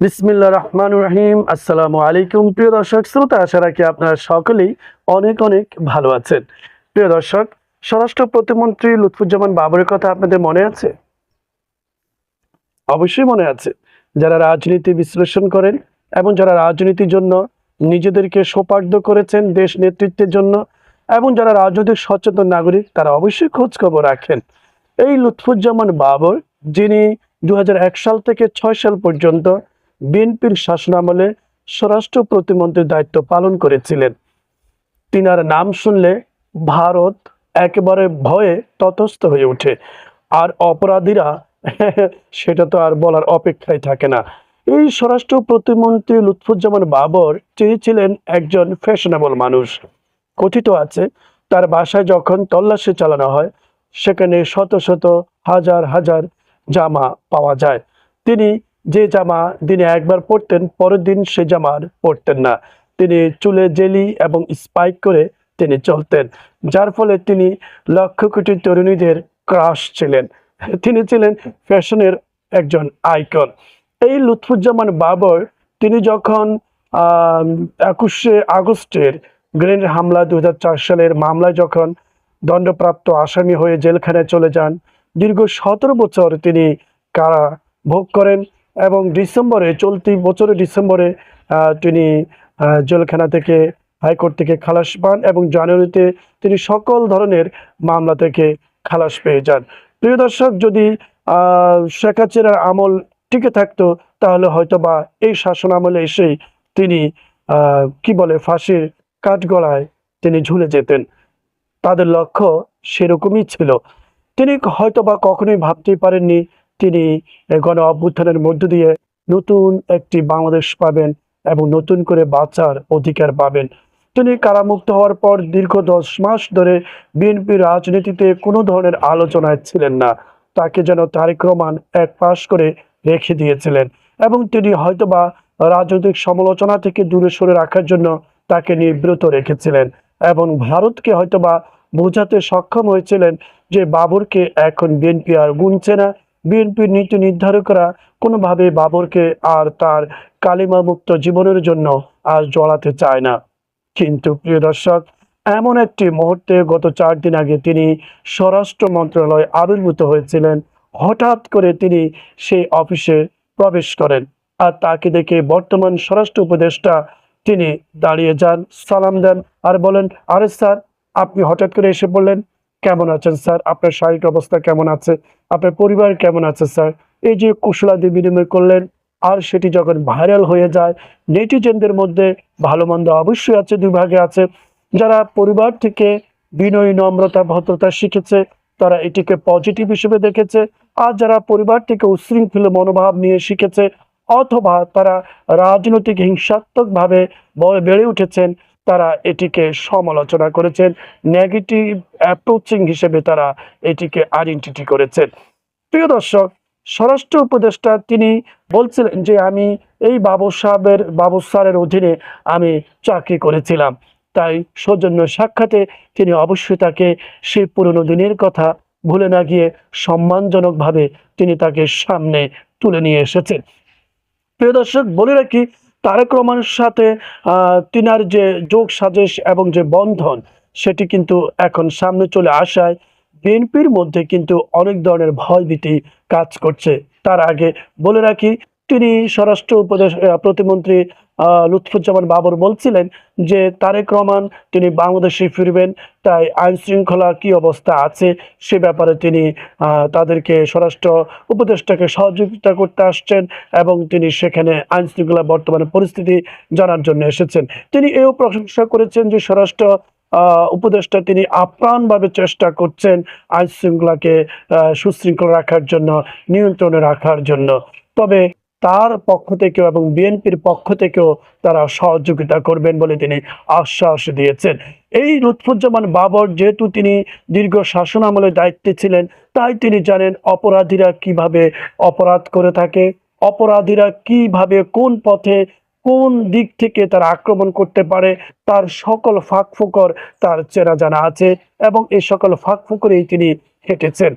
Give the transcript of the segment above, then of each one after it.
বিসমিল্লা রহমান রহিম। আসসালামু আলাইকুম। প্রিয় দর্শক, শ্রোতা, আশা রাখি আপনারা সকলেই অনেক অনেক ভালো আছেন। প্রিয় দর্শক, স্বরাষ্ট্র প্রতিমন্ত্রী লুৎফুজ্জামান বাবরের কথা আপনাদের মনে আছে? অবশ্যই মনে আছে। যারা রাজনীতি বিশ্লেষণ করেন এবং যারা রাজনীতির জন্য নিজেদেরকে সোপার্দ করেছেন দেশ নেতৃত্বের জন্য এবং যারা রাজনৈতিক সচেতন নাগরিক, তারা অবশ্যই খোঁজখবর রাখেন। এই লুৎফুজ্জামান বাবর, যিনি দুহাজার এক সাল থেকে ছয় সাল পর্যন্ত বিএনপির শাসনামলে স্বরাষ্ট্র প্রতিমন্ত্রীর দায়িত্ব পালন করেছিলেন। তিনার নাম শুনলে ভারত একেবারে ভয়ে ততস্থ হয়ে ওঠে। আর অপরাধীরা সেটা তো আর বলার অপেক্ষায় থাকে না। এই স্বরাষ্ট্র প্রতিমন্ত্রী লুৎফুজ্জামান বাবর তিনি ছিলেন একজন ফ্যাশনেবল মানুষ। কথিত আছে, তার বাসায় যখন তল্লাশি চালানো হয়, সেখানে শত শত হাজার হাজার জামা পাওয়া যায়। তিনি যে জামা দিনে একবার পরতেন, পরের দিন সে জামা পরতেন না। তিনি চুলে জেলি এবং স্পাইক করে তিনি চলতেন, যার ফলে তিনি লক্ষ কোটি তরুণীদের ক্রাশ ছিলেন। তিনি ছিলেন ফ্যাশনের একজন আইকন এই লুৎফুজ্জামান বাবর তিনি যখন একুশে আগস্টের গ্রেনেড হামলা দু হাজার চার সালের মামলায় যখন দণ্ডপ্রাপ্ত আসামি হয়ে জেলখানায় চলে যান, দীর্ঘ সতেরো বছর তিনি কারা ভোগ করেন। এবং ডিসেম্বরে, চলতি বছরের ডিসেম্বরে তিনি জেলখানা থেকে, হাইকোর্ট থেকে খালাস পান এবং জানুয়ারিতে তিনি সকল ধরনের মামলা থেকে খালাস পেয়ে যান। প্রিয় দর্শক, যদি শেখ হাসিনার আমল টিকে থাকতো, তাহলে হয়তো বা এই শাসন আমলে এসেই তিনি কি বলে, ফাঁসির কাঠগড়ায় তিনি ঝুলে যেতেন। তাদের লক্ষ্য সেরকমই ছিল। তিনি হয়তো বা কখনোই ভাবতেই পারেননি তিনি গণ অভ্যুত্থানের মধ্য দিয়ে নতুন একটি বাংলাদেশ পাবেন এবং নতুন করে বাঁচার অধিকার পাবেন। তিনি কারামুক্ত হওয়ার পর দীর্ঘ দশ মাস ধরে বিএনপি রাজনীতিতে কোনো ধরনের আলোচনায় ছিলেন না। তাকে যেন তারেক রহমান এক পাশ করে রেখে দিয়েছিলেন এবং তিনি হয়তোবা রাজনৈতিক সমালোচনা থেকে দূরে সরে রাখার জন্য তাকে নিবৃত রেখেছিলেন এবং ভারতকে হয়তোবা বোঝাতে সক্ষম হয়েছিলেন যে বাবরকে এখন বিএনপি আর গুনছে না। বিএনপির নীতি নির্ধারকরা কোনোভাবে বাবরকে আর তার কালিমামুক্ত জীবনের জন্য আর জড়াতে চায় না। কিন্তু প্রিয় দর্শক, এমন একটি মুহূর্তে গত চার দিন আগে তিনি স্বরাষ্ট্র মন্ত্রণালয়ে আবির্ভূত হয়েছিলেন। হঠাৎ করে তিনি সেই অফিসে প্রবেশ করেন আর তাকে দেখে বর্তমান স্বরাষ্ট্র উপদেষ্টা তিনি দাঁড়িয়ে যান, সালাম দেন আর বলেন, আরে স্যার, আপনি হঠাৎ করে এসে বললেন কেমন আছেন স্যার? আপনার শারীরিক অবস্থা কেমন আছে? আপনার পরিবার কেমন আছে স্যার? এই যে কুশলাদি বিনিময় করলেন, আর সেটি যখন ভাইরাল হয়ে যায়, নেটিজেনদের মধ্যে ভালো মন্দ অবশ্যই আছে দুই ভাগে আছে। যারা পরিবার থেকে বিনয়ী, নম্রতা, ভদ্রতা শিখেছে, তারা এটিকে পজিটিভ হিসেবে দেখেছে। আর যারা পরিবার থেকে উশৃঙ্খল মনোভাব নিয়ে শিখেছে, অথবা তারা রাজনৈতিক হিংসাত্মকভাবে বেড়ে উঠেছেন তারা এটিকে সমালোচনা করেছেন নেগেটিভ অ্যাপ্রোচিং হিসেবে তারা এটিকে আইডেন্টিটি করেছেন। প্রিয় দর্শক, স্বরাষ্ট্র উপদেষ্টা তিনি বলছিলেন যে আমি এই বাবু সাহেবের, বাবু স্যারের অধীনে আমি চাকরি করেছিলাম। তাই সৌজন্য সাক্ষাতে তিনি অবশ্যই তাকে সেই পুরনো দিনের কথা ভুলে না গিয়ে সম্মানজনকভাবে তিনি তাকে সামনে তুলে নিয়ে এসেছেন। প্রিয় দর্শক, বলে রাখি তারেক রহমানের সাথে তিনার যে যোগ সাজেশ এবং যে বন্ধন, সেটি কিন্তু এখন সামনে চলে আসায়। বিএনপির মধ্যে কিন্তু অনেক ধরনের ভয়ভীতি কাজ করছে। তার আগে বলে রাখি তিনি স্বরাষ্ট্র উপদেশ প্রতিমন্ত্রী লুৎফুজ্জামান বাবর বলছিলেন যে তারেক রহমান, তিনি বাংলাদেশে ফিরবেন, তাই আইন শৃঙ্খলা কি অবস্থা আছে সে ব্যাপারে তিনি তাদেরকে স্বরাষ্ট্র উপদেষ্টাকে সহযোগিতা করতে আসছেন এবং তিনি সেখানে আইন শৃঙ্খলা বর্তমানে পরিস্থিতি জানার জন্য এসেছেন। তিনি এও প্রশংসা করেছেন যে স্বরাষ্ট্র উপদেষ্টা তিনি আপ্রাণভাবে চেষ্টা করছেন আইন শৃঙ্খলাকে সুশৃঙ্খল রাখার জন্য, নিয়ন্ত্রণে রাখার জন্য। তবে তার পক্ষ থেকেও এবং বিএনপির পক্ষ থেকেও তারা সহযোগিতা করবেন বলে তিনি আশ্বাস দিয়েছেন। এই লুৎফুজ্জামান বাবর যেহেতু তিনি দীর্ঘ শাসন আমলে দায়িত্বে ছিলেন, তাই তিনি জানেন অপরাধীরা কীভাবে অপরাধ করে থাকে, অপরাধীরা কীভাবে কোন পথে কোন দিক থেকে তারা আক্রমণ করতে পারে, তার সকল ফাঁকফুকর তার চেনা জানা আছে এবং এই সকল ফাঁকফুকরেই তিনি হেঁটেছেন।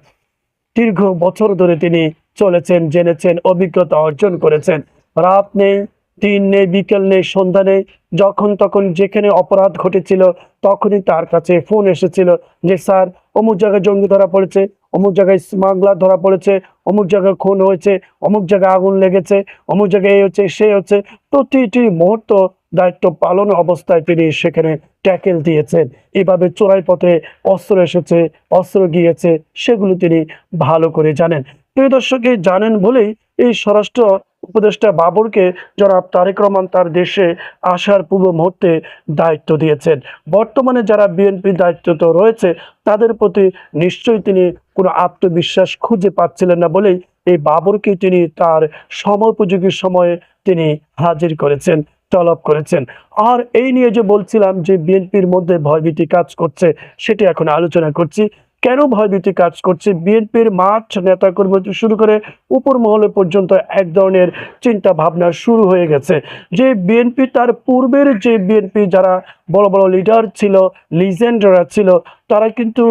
দীর্ঘ বছর ধরে তিনি চলেছেন, জেনেছেন, অভিজ্ঞতা অর্জন করেছেন। রাত নেই, দিন নেই, বিকেল নেই, সন্ধ্যা নেই, যখন তখন যেখানে অপরাধ ঘটেছিল তখনই তার কাছে ফোন এসেছিল যে, স্যার, অমুক জায়গায় জঙ্গি ধরা পড়েছে, অমুক জায়গায় স্মাগলার ধরা পড়েছে, অমুক জায়গায় খুন হয়েছে, অমুক জায়গায় আগুন লেগেছে, অমুক জায়গায় এই হচ্ছে, সে হচ্ছে। প্রতিটি মুহূর্ত দায়িত্ব পালন অবস্থায় তিনি সেখানে ট্যাকেল দিয়েছেন। এভাবে চোরাই পথে অস্ত্র এসেছে, অস্ত্র গিয়েছে, সেগুলো তিনি ভালো করে জানেন। প্রিয় দর্শক জানেন বলেই এই স্বরাষ্ট্র উপদেষ্টা বাবরকে জনাব তারেক রহমান তার দেশে আসার পূর্ব মুহূর্তে দায়িত্ব দিয়েছেন। বর্তমানে যারা বিএনপি দায়িত্ব তো রয়েছে, তাদের প্রতি নিশ্চয়ই তিনি কোনো আত্মবিশ্বাস খুঁজে পাচ্ছিলেন না বলেই এই বাবরকে তিনি তার সময়োপযোগী সময়ে তিনি হাজির করেছেন। তলব করেছেন। আর এই নিয়ে যে বলছিলাম যে বিএনপির মধ্যে ভয়ভীতি কাজ করছে, সেটি এখন আলোচনা করছি। কেন ভয়ভীতি কাজ করছে? বিএনপির মাঠ নেতাকর্মী হতে শুরু করে উপর মহলে পর্যন্ত এক ধরনের চিন্তা ভাবনা শুরু হয়ে গেছে। যে বিএনপি তার পূর্বের যে বিএনপি যারা বড় বড় লিডার ছিল লিজেন্ডরা ছিল, তারা কিন্তু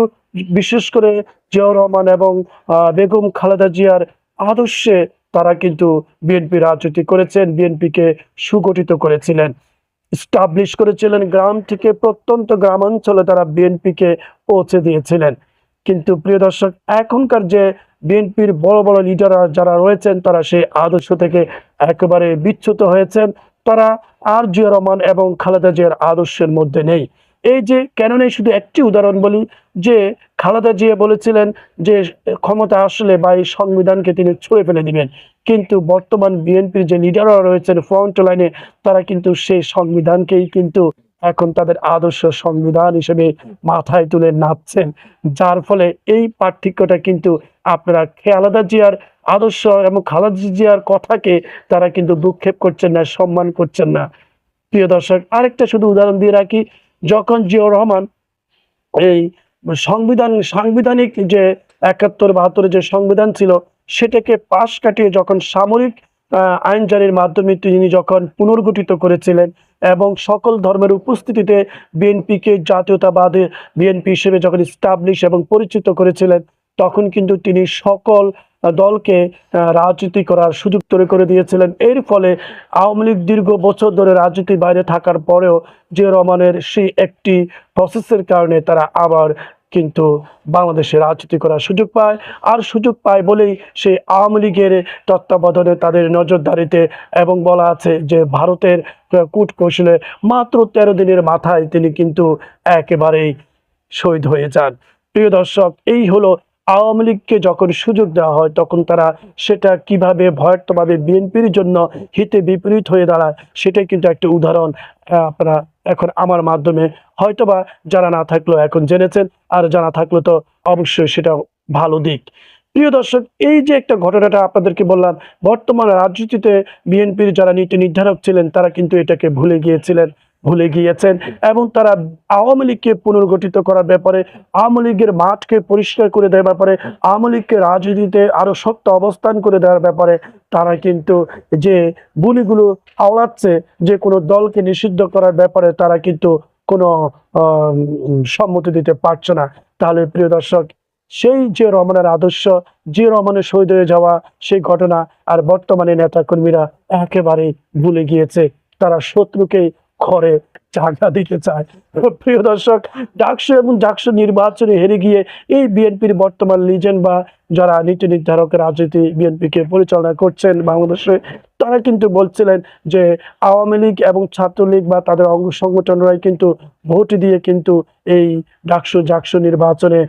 বিশেষ করে জিয়াউর রহমান এবং বেগম খালেদা জিয়ার আদর্শে তারা কিন্তু বিএনপি রাজনীতি করেছেন, বিএনপিকে সুগঠিত করেছিলেন। স্টাবলিশ করেছিলেন গ্রাম থেকে প্রত্যন্ত গ্রামাঞ্চলে তারা বিএনপিকে পৌঁছে দিয়েছিলেন। কিন্তু প্রিয় দর্শক, এখনকার যে বিএনপির বড় বড় লিডাররা যারা রয়েছেন, তারা সেই আদর্শ থেকে একেবারে বিচ্যুত হয়েছেন। তারা আর জিয়া রহমান এবং খালেদা জিয়ার আদর্শের মধ্যে নেই। এই যে কেন নেই শুধু একটি উদাহরণ বলি, যে খালেদা জিয়া বলেছিলেন যে ক্ষমতা আসলে বা এই সংবিধানকে তিনি ছুঁড়ে ফেলে দিবেন। কিন্তু বর্তমান বিএনপির যে লিডাররা রয়েছেন ফ্রন্ট লাইনে তারা কিন্তু সেই সংবিধানকেই কিন্তু এখন তাদের আদর্শ সংবিধান হিসেবে মাথায় তুলে নাচছেন। যার ফলে এই পার্থক্যটা কিন্তু আপনারা খালেদা জিয়ার আদর্শ এবং খালেদা জিয়ার কথাকে তারা কিন্তু দুক্ষেপ করছেন না, সম্মান করছেন না। প্রিয় দর্শক, আরেকটা শুধু উদাহরণ দিয়ে রাখি যখন জিয়াউর রহমান এই সংবিধান, সাংবিধানিক যে একাত্তর বাহাত্তরের যে সংবিধান ছিল, সেটাকে পাশ কাটিয়ে যখন সামরিক আইন জারির মাধ্যমে তিনি যখন পুনর্গঠিত করেছিলেন এবং সকল ধর্মের উপস্থিতিতে বিএনপিকে জাতীয়তাবাদী বিএনপি হিসেবে যখন স্টাবলিশ এবং পরিচিত করেছিলেন, তখন কিন্তু তিনি সকল দলকে রাজনীতি করার সুযোগ তৈরি করে দিয়েছিলেন। এর ফলে আওয়ামী লীগ দীর্ঘ বছর ধরে রাজনীতির বাইরে থাকার পরেও জিয়া রহমানের সেই একটি প্রসেসের কারণে তারা আবার কিন্তু বাংলাদেশে রাজনীতি করার সুযোগ পায়। আর সুযোগ পায় বলেই সেই আওয়ামী লীগের তত্ত্বাবধানে তাদের নজরদারিতে এবং বলা আছে যে ভারতের কূট কৌশলে মাত্র তেরো দিনের মাথায় তিনি কিন্তু একেবারেই শহীদ হয়ে যান। প্রিয় দর্শক, এই হলো আওয়ামী লীগকে যখন সুযোগ দেওয়া হয়, তখন তারা সেটা কীভাবে ভয়ার্থভাবে বিএনপির জন্য হিতে বিপরীত হয়ে দাঁড়ায়, সেটাই কিন্তু একটা উদাহরণ আপনারা এখন আমার মাধ্যমে হয়তোবা যারা না থাকলেও এখন জেনেছেন, আর জানা থাকলে তো অবশ্যই সেটা ভালো দিক। প্রিয় দর্শক, এই যে একটা ঘটনাটা আপনাদেরকে বললাম, বর্তমান রাজনীতিতে বিএনপির যারা নীতি নির্ধারক ছিলেন, তারা কিন্তু এটাকে ভুলে গিয়েছিলেন। ভুলে গিয়েছেন এবং তারা আওয়ামী লীগকে পুনর্গঠিত করার ব্যাপারে, আওয়ামী লীগের মাঠকে পরিষ্কার করে দেওয়ার ব্যাপারে, আওয়ামী লীগকে রাজনীতিতে আরও শক্ত অবস্থান করে দেওয়ার ব্যাপারে তারা কিন্তু যে গুলিগুলো আওড়াচ্ছে, যে কোনো দলকে নিষিদ্ধ করার ব্যাপারে তারা কিন্তু কোনো সম্মতি দিতে পারছে না। তাহলে প্রিয় দর্শক, সেই যে রহমানের আদর্শ, যে রহমানের শহীদ হয়ে যাওয়া সেই ঘটনা আর বর্তমানে নেতাকর্মীরা একেবারেই ভুলে গিয়েছে। তারা শত্রুকেই ঘরে জায়গা দিতে চায়। প্রিয় দর্শক, ডাকসু এবং ডাকসু নির্বাচনে হেরে গিয়ে এই বিএনপির বর্তমান লিজেন্ড বা যারা নীতি নির্ধারক রাজনীতি বিএনপিকে পরিচালনা করছেন বাংলাদেশে তারা কিন্তু বলছিলেন যে আওয়ামী লীগ এবং ছাত্রলীগ বা তাদের অঙ্গ সংগঠনরাই কিন্তু ভোট দিয়ে কিন্তু এই ডাকসু জাকসু নির্বাচনে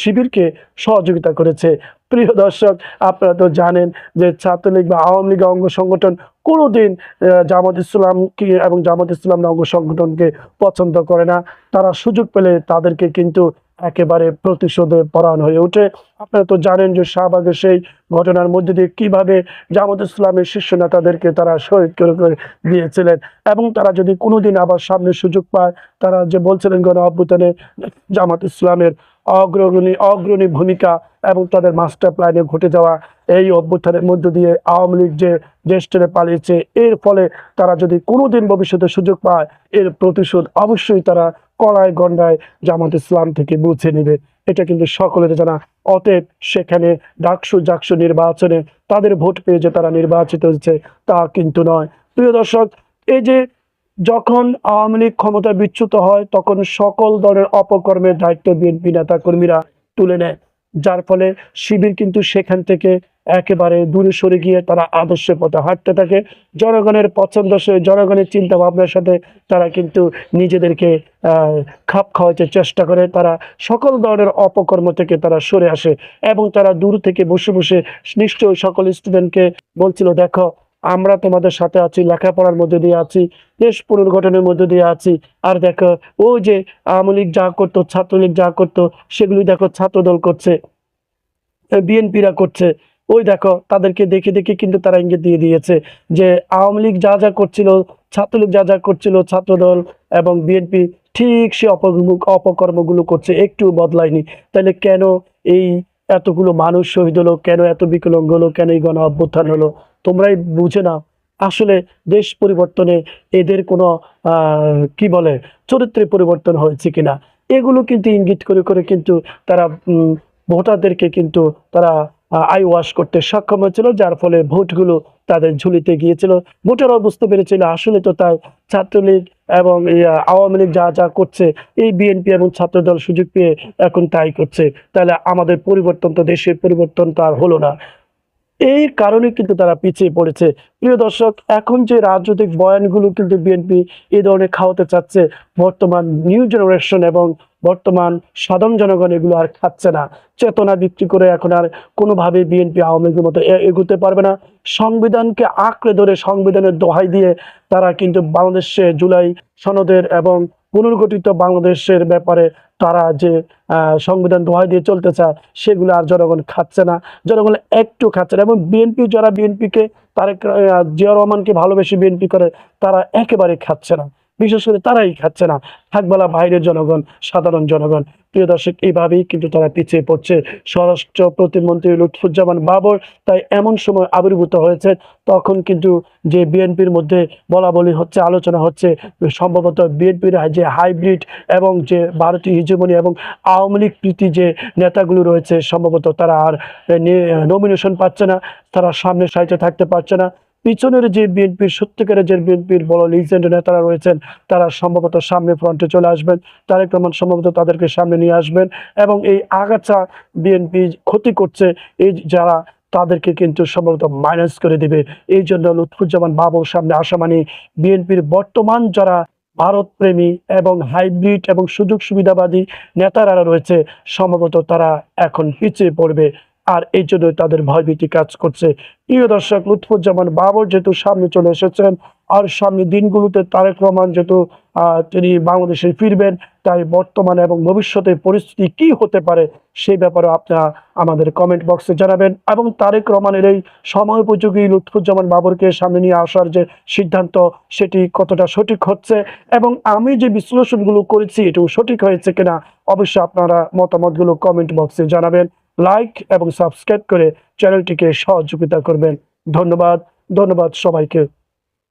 শিবিরকে সহযোগিতা করেছে। প্রিয় দর্শক, আপনারা তো জানেন যে ছাত্রলীগ বা আওয়ামী লীগ অঙ্গ সংগঠন কোনোদিন জামাত ইসলামকে এবং জামাত ইসলাম অঙ্গ সংগঠনকে পছন্দ করে না। তারা সুযোগ পেলে তাদেরকে কিন্তু একেবারে প্রতিশোধে পরায়ণ হয়ে ওঠে। আপনারা তো জানেন যে শাহবাগের সেই ঘটনার মধ্যে দিয়ে কীভাবে জামাত ইসলামের শীর্ষ নেতাদেরকে তারা শহীদ করে করে দিয়েছিলেন এবং তারা যদি কোনোদিন আবার সামনে সুযোগ পায়, তারা যে বলছিলেন গণ অভ্যুত্থানে জামাত ইসলামের অগ্রগণী অগ্রণী ভূমিকা এবং তাদের মাস্টার প্ল্যানে ঘটে যাওয়া এই অভ্যুত্থানের মধ্য দিয়ে আওয়ামী লীগ যে ছেড়ে পালিয়েছে, এর ফলে তারা যদি কোনোদিন ভবিষ্যতে সুযোগ পায়, এর প্রতিশোধ অবশ্যই তারা কড়ায় গন্ডায় জামাত ইসলাম থেকে বুঝে নেবে। এটা কিন্তু সকলের জানা। অতএব সেখানে ডাকসু জাকসু নির্বাচনে তাদের ভোট পেয়ে যে তারা নির্বাচিত হয়েছে তা কিন্তু নয়। প্রিয় দর্শক, এই যে যখন আওয়ামী লীগ ক্ষমতা বিচ্যুত হয়, তখন সকল দলের অপকর্মের দায়িত্ব বিএনপি নেতা কর্মীরা তুলে নেয়। যার ফলে শিবির কিন্তু সেখান থেকে একেবারে দূরে সরে গিয়ে তারা আদর্শের পথে হাঁটতে থাকে। জনগণের পছন্দসই জনগণের চিন্তা ভাবনার সাথে তারা কিন্তু নিজেদেরকে খাপ খাওয়াতে চেষ্টা করে। তারা সকল ধরনের অপকর্ম থেকে তারা সরে আসে এবং তারা দূর থেকে বসে বসে নিশ্চয়ই সকল স্টুডেন্টকে বলছিল, দেখো আমরা তোমাদের সাথে আছি, লেখাপড়ার মধ্যে দিয়ে আছি, দেশ পুনর্গঠনের মধ্যে দিয়ে আছি। আর দেখো ও যে আওয়ামী লীগ যা করতো, ছাত্রলীগ যা করতো, সেগুলি দেখো ছাত্রদল করছে বিএনপিরা করছে। ওই দেখো, তাদেরকে দেখে দেখে কিন্তু তারা ইঙ্গিত দিয়ে দিয়েছে যে আওয়ামী লীগ যা যা করছিল, ছাত্রলীগ যা যা করছিল, ছাত্রদল এবং বিএনপি, ঠিক সে অপকর্ম অপকর্মগুলো করছে, একটু বদলায়নি। তাহলে কেন এই এতগুলো মানুষ শহীদ হলো, কেন এত বিকলঙ্গ হলো, কেন এই গণ অভ্যুত্থান হলো? তোমরাই বুঝে নাও। আসলে দেশ পরিবর্তনে এদের কোনো কি বলে, চরিত্রে পরিবর্তন হয়েছে কিনা, এগুলো কিন্তু ইঙ্গিত করে করে কিন্তু তারা ভোটারদেরকে কিন্তু তারা আই ওয়াশ করতে সক্ষম হয়েছিল, যার ফলে ভোটগুলো তাদের ঝুলিতে গিয়েছিল। ভোটাররাও বুঝতে পেরেছিল, আসলে তো তাই ছাত্রলীগ এবং আওয়ামী লীগ যা যা করছে, এই বিএনপি এবং ছাত্রদল সুযোগ পেয়ে এখন তাই করছে। তাহলে আমাদের পরিবর্তন তো, দেশের পরিবর্তন তো আর হলো না। এই কারণে কিন্তু তারা পিছিয়ে পড়েছে। প্রিয় দর্শক, এখন যে রাজনৈতিক বয়ানগুলো কিন্তু বিএনপি এই ধরনের খাওয়াতে চাচ্ছে, বর্তমান নিউ জেনারেশন এবং বর্তমান সাধারণ জনগণ এগুলো আর খাচ্ছে না। চেতনা বিক্রি করে এখন আর কোনোভাবে বিএনপি আওয়ামী লীগের মতো এগোতে পারবে না। সংবিধানকে আঁকড়ে ধরে সংবিধানের দোহাই দিয়ে তারা কিন্তু বাংলাদেশে জুলাই সনদের এবং পুনর্গঠিত বাংলাদেশের ব্যাপারে তারা যে সংবিধান দোহাই দিয়ে চলতে চায় সেগুলো আর জনগণ খাচ্ছে না। জনগণ একটু খাচ্ছে না। এবং বিএনপি, যারা বিএনপিকে তারেক জিয়া রহমানকে ভালোবেসে বিএনপি করে, তারা একেবারে খাচ্ছে না। বিশেষ করে তারাই খাচ্ছে না। থাকবেলা বাইরের জনগণ, সাধারণ জনগণ। প্রিয় দর্শক, এইভাবেই কিন্তু তারা পিছিয়ে পড়ছে। স্বরাষ্ট্র প্রতিমন্ত্রী লুৎফুজ্জামান বাবর তাই এমন সময় আবির্ভূত হয়েছে, তখন কিন্তু যে বিএনপির মধ্যে বলা বলি হচ্ছে, আলোচনা হচ্ছে, সম্ভবত বিএনপির যে হাইব্রিড এবং যে ভারতীয় হিজমনি এবং আওয়ামী লীগ প্রীতি যে নেতাগুলো রয়েছে, সম্ভবত তারা আর নমিনেশন পাচ্ছে না, তারা সামনে সাইতে থাকতে পারছে না। পিছনের যে বিএনপির, সত্যিকারের যে বিএনপির বড় লিজেন্ড নেতারা রয়েছেন, তারা সম্ভবত সামনে ফ্রন্টে চলে আসবেন। তারেক রহমান সম্ভবত তাদেরকে সামনে নিয়ে আসবেন এবং এই আগাছা বিএনপি ক্ষতি করছে, এই যারা তাদেরকে কিন্তু সম্ভবত মাইনাস করে দিবে। এই জন্য লুৎফুজ্জামান বাবুর সামনে আসা মানে বিএনপির বর্তমান যারা ভারত প্রেমী এবং হাইব্রিড এবং সুযোগ সুবিধাবাদী নেতারা রয়েছে, সম্ভবত তারা এখন পিছিয়ে পড়বে। আর এই জন্য তাদের ভয়ভীতি কাজ করছে। প্রিয় দর্শক, লুৎফুজ্জামান বাবর যেহেতু সামনে চলে এসেছেন, আর সামনে দিনগুলোতে তারেক রহমান যেহেতু তিনি বাংলাদেশে ফিরবেন, তাই বর্তমানে এবং ভবিষ্যতে পরিস্থিতি কি হতে পারে সেই ব্যাপারে আপনারা আমাদের কমেন্ট বক্সে জানাবেন। এবং তারেক রহমানের এই সময় উপযোগী লুৎফুজ্জামান বাবরকে সামনে নিয়ে আসার যে সিদ্ধান্ত, সেটি কতটা সঠিক হচ্ছে এবং আমি যে বিশ্লেষণগুলো করেছি, এটাও সঠিক হয়েছে কিনা, অবশ্যই আপনারা মতামতগুলো কমেন্ট বক্সে জানাবেন। লাইক এবং সাবস্ক্রাইব করে চ্যানেলটিকে সহযোগিতা করবেন। ধন্যবাদ। ধন্যবাদ সবাইকে।